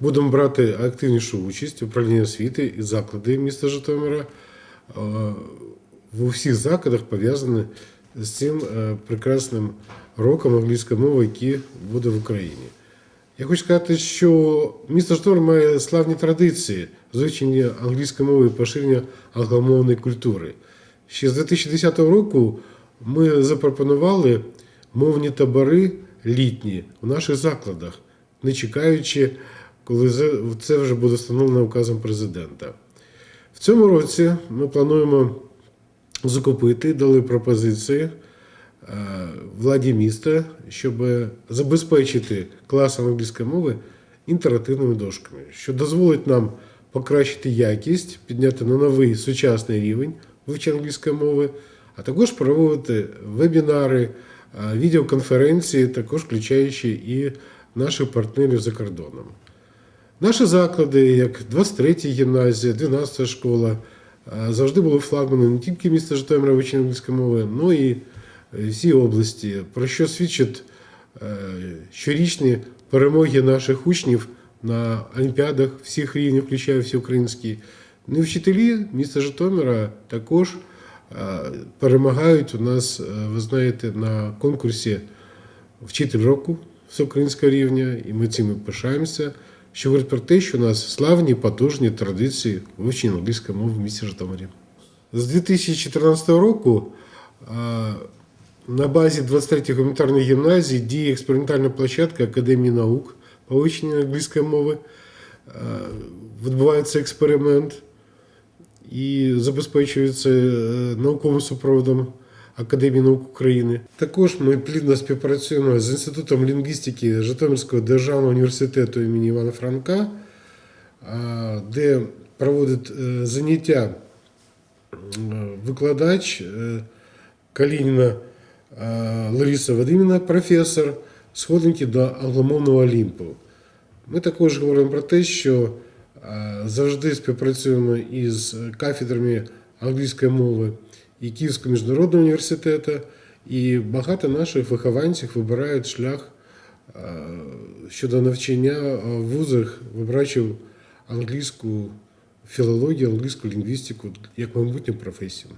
Будемо брати активнішу участь в управлінні освіти і заклади міста Житомира е, в усіх закладах пов'язаних з цим е, прекрасним роком англійської мови, який буде в Україні. Я хочу сказати, що місто Житомир має славні традиції з вивчення англійської мови і поширення англомовної культури. Ще з 2010 року ми запропонували мовні табори літні у наших закладах, не чекаючи, коли це- вже буде встановлено указом президента. В цьому році ми плануємо закупити, дали пропозиції е, владі міста, щоб забезпечити клас англійської мови інтерактивними дошками, що дозволить нам покращити якість, підняти на новий сучасний рівень вивчення англійської мови, а також проводити вебінари, е, відеоконференції, також включаючи і наших партнерів за кордоном. Наші заклади, як 23 гімназія, 12 школа, завжди були флагмани не тільки міста Житомира вивчення англійської мови, але і е, всі області, про що свідчать е, щорічні перемоги наших учнів на олімпіадах всіх рівнів, включаючи всеукраїнські. Ну і вчителі міста Житомира також перемагають у нас, е, ви знаєте, на конкурсі вчитель року всеукраїнського рівня, і ми цим пишаємося, що говорить про те, що у нас славні, потужні традиції вивчення англійської мови в місті Житомирі. З 2014 року на базі 23-ї гуманітарної гімназії діє експериментальна площадка Академії наук по вивченню англійської мови. Відбувається експеримент і забезпечується е, науковим супроводом Академії наук України. Також ми плідно співпрацюємо з Інститутом лінгвістики Житомирського державного університету імені Івана Франка, де проводить е, заняття викладач е, Калініна е, Лариса Вадимівна, професор, сходинки до англомовного Олімпу. Ми також говоримо про те, що завжди співпрацюємо із кафедрами англійської мови і Київського міжнародного університету, і багато наших вихованців вибирають шлях е, щодо навчання в вузах, вибираючи англійську філологію, англійську лінгвістику як майбутню професію.